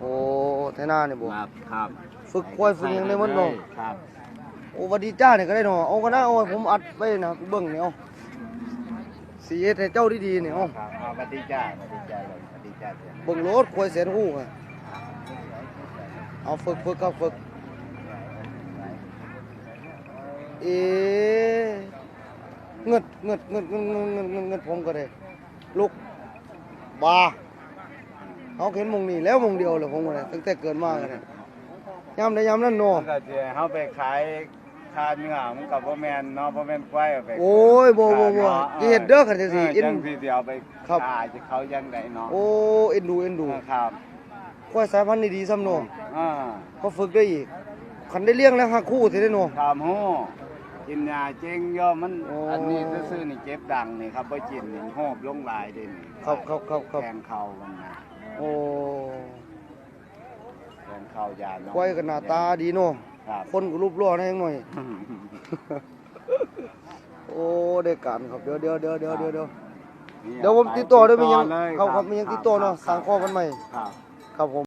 โอ้ไทน้าเนี่ยบ่ครับครับฝึกควายฝึกยังได้หมดเนาะครับโอ้วัดดีจ้าเนี่ยก็ได้เนาะเอาก็น้าโอ้ผมอัดไปนะเบิ่งเนี่ยอาสีเฮ็ดให้เจ้าดีดีเนี่ยอาบเอาสวัสดีจ้าวัสดีจ้าเสวัสดีจ้าเบิ่งโลควายแสนฮู้อะเอาฝึกฝึกครับฝึกเอ๊ะเงิดเงิดเงิดเงิดเงิดเงิดเงิดผมก็ได้ลูกบา เอาเห็นหมองนี่แล้วหมองเดียวเลยผมก็ได้ตั้งแต่เกิดมาก็ได้ยามใดยามนั้นเนาะมันก็จะเฮาไปขายคาเนื้อมันก็บ่แม่นเนาะบ่แม่นควายเอาไปโอ้ยบ่บ่บ่จะเฮ็ดเด้อคันจังซี่เออิอนจังสิสิเอาไปครับขายจะเขายังไดเนาะโอ้เอ็นดูเอ็นดูครับควายสายพันธุ์นี่ดีซ้ำเนาะอ่าก็ฝึกได้อีกคันได้เลี้ยงแล้วหักคู่สิได้เนาะถามฮู้กินยาเจ๊งย่อมันโอ้อันนี้ซื่อๆนี่เจ็บดังนี่ครับบ่กินนี่หอบลงหลายเด้นี่ครับครับครับครับแทงเข่ามันนะ โอ้แทงเข่ายาเนาะควายก็หน้าตาดีเนาะครับคนก็รูปหล่อแน่หน่อย โอ้ได้การครับเดี๋ยวเดี๋ยวเดี๋ยวเดี๋ยวเดี๋ยวเดี๋ยวเดี๋ยวผมติดต่อได้ไหมยังเลยครับครับมียังติดต่อเนาะสั่งข้อกันใหม่ครับ ครับผม